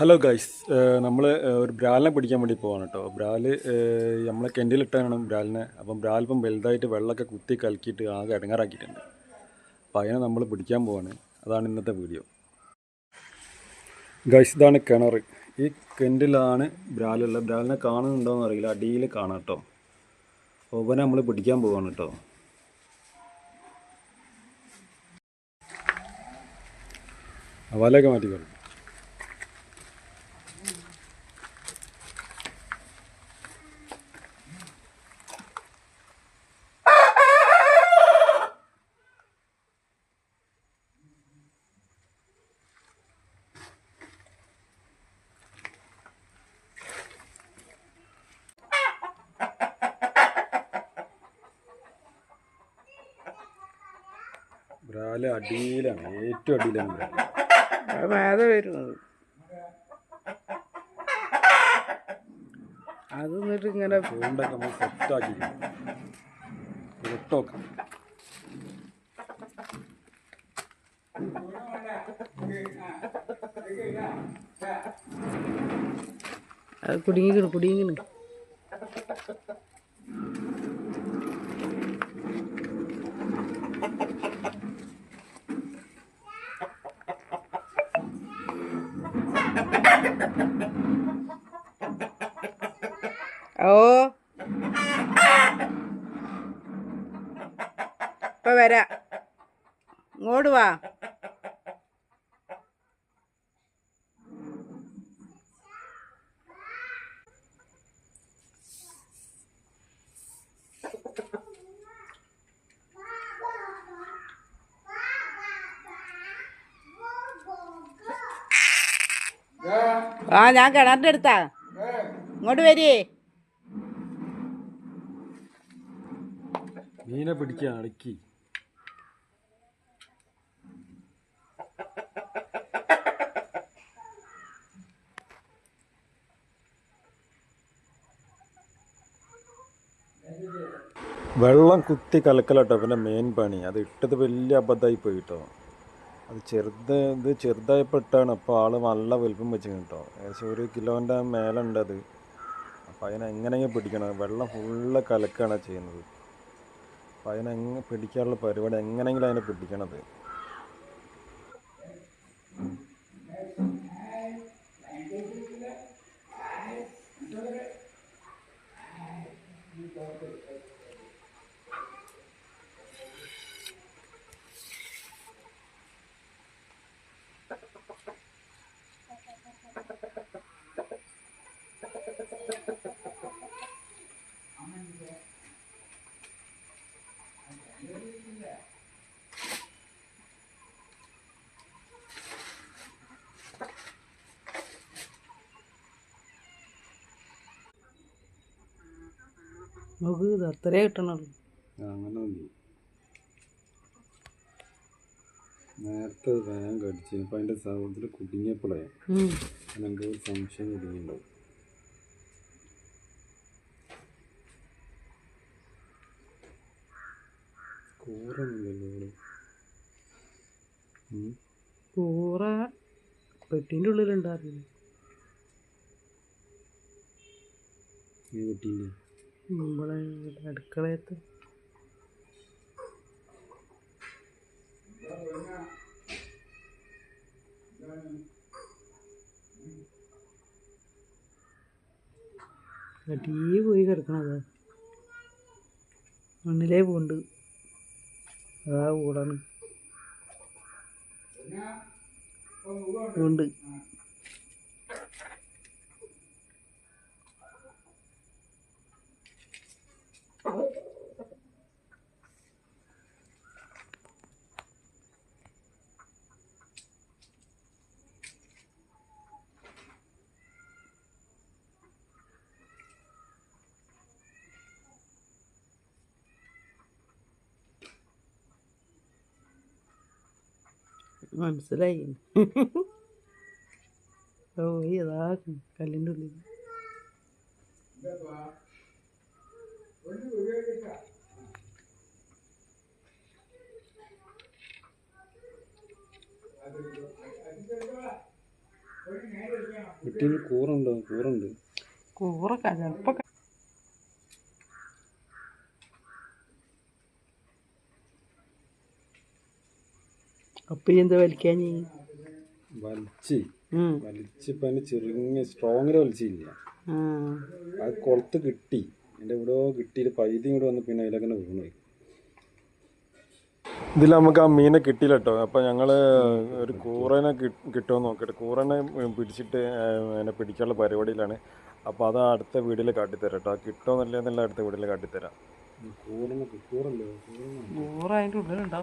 Hello guys നമ്മൾ ഒരു ബ്രാലിനെ പിടിക്കാൻ വേണ്ടി പോവാണ് കേട്ടോ ബ്രാൽ നമ്മളെ കെന്റിലിട്ടാണ് ബ്രാലിനെ. അപ്പം ബ്രാൽ ഇപ്പം വലുതായിട്ട് വെള്ളമൊക്കെ കുത്തി കലക്കിയിട്ട് ആകെ ഇടങ്ങാറാക്കിയിട്ടുണ്ട് അപ്പം അതിനെ നമ്മൾ പിടിക്കാൻ പോവാണ്. അതാണ് ഇന്നത്തെ വീഡിയോ. ഗൈസ് ഇതാണ് കിണർ ഈ കെന്റിലാണ് ബ്രാലുള്ള ബ്രാലിനെ കാണുന്നുണ്ടോയെന്ന് അറിയില്ല. അടിയിൽ കാണാം കേട്ടോ ഓവനെ നമ്മൾ പിടിക്കാൻ പോവാണ് കേട്ടോ വലയൊക്കെ മാറ്റിക്കോളൂ ബ്രാൽ അടിയിലാണ് ഏറ്റവും അടിയിലാണ്. മേത വരുന്നത്. അത് എന്നിട്ട് ഇങ്ങനെ ചൂണ്ടൊക്കെ നമ്മൾ സെറ്റാക്കി ഇട്ടോക്കെ. അത് കുടുങ്ങിക്കണ് കുടുങ്ങിക്കണ്. ഇപ്പൊ വരാ. ഇങ്ങോട്ട് വാ. ആ ഞാൻ കിണറിന്റെ അടുത്താ. ഇങ്ങോട്ട് വരിയേ മീനെ പിടിക്കാൻ അടക്കി. വെള്ളം കുത്തി കലക്കലട്ടോ പിന്നെ മെയിൻ പണി. അത് ഇട്ടത് വലിയ അബദ്ധമായി പോയി കേട്ടോ അത് ചെറുത് ഇത് ചെറുതായപ്പോൾ ഇട്ടാണ് അപ്പോൾ ആൾ നല്ല വലുപ്പം വെച്ച് കേട്ടോ ഏകദേശം ഒരു കിലോന്റെ മേലുണ്ട് അത് അപ്പോൾ അതിനെ പിടിക്കണം. വെള്ളം ഫുള്ള് കലക്കാണ് ചെയ്യുന്നത്. അപ്പോൾ അതിനെങ്ങനെ പിടിക്കാനുള്ള പരിപാടി എങ്ങനെയെങ്കിലും അതിനെ പിടിക്കണത്. നോക്ക് ഇത് അത്രേ കിട്ടണുള്ളൂ അങ്ങനെ നേരത്തെ വേഗം കടിച്ചു അപ്പം അതിന്റെ സൗന്ദര്യത്തിൽ കുടുങ്ങിയപ്പോഴേ. എനിക്ക് ഒരു സംശയം കുടുങ്ങിയിട്ടുണ്ടാവും. കൂറൊന്നുമില്ലല്ലോ കൂറ പെട്ടിന്റെ ഉള്ളിലുണ്ടായിരുന്നു. ഈ കുട്ടീന്റെ നമ്മളെ അടുക്കളയത്ത്. ടീ പോയി കിടക്കണത്. മണ്ണിലേ പോണ്ട്. അതാ കൂടാണ്. ഉണ്ട് മനസ്സിലായി ഓ ഇതാ കല്ലിന്റെ ഉള്ളിൽ കുട്ടിയിൽ കൂറുണ്ടോ? കൂറുണ്ട്. കൂറൊക്കെ ചിലപ്പോൾ അപ്പം എന്താ വലിക്കാൻ നീ വലിച്ച്. ഉം. വലിച്ച് ഇപ്പം അതിന് ചെറുങ്ങനെ സ്ട്രോങ്ങിൽ വലിച്ചില്ല. ആ. അത് കൊളുത്ത് കിട്ടി. എന്റെ എവിടെയോ കിട്ടിയിട്ട് പൈതി ഇങ്ങോട്ട് വന്ന് പിന്നെ അതിലൊക്കെ വീണു ഇതിൽ നമുക്ക് ആ മീനെ കിട്ടിയില്ല കേട്ടോ അപ്പം ഞങ്ങൾ ഒരു കൂറനെ കിട്ടുമോ നോക്കട്ടെ. കൂറനെ പിടിച്ചിട്ട് എന്നെ പിടിക്കാനുള്ള പരിപാടിയിലാണ്. അപ്പോൾ അത് അടുത്ത വീഡിയോയിൽ കാട്ടിത്തരാം കേട്ടോ കിട്ടുമോ എന്നല്ല അടുത്ത വീഡിയോയിൽ കാട്ടിത്തരാം. കൂറനെ കൂറല്ലോ കൂറ അതിന്റെ ഉള്ളിലുണ്ടാവും.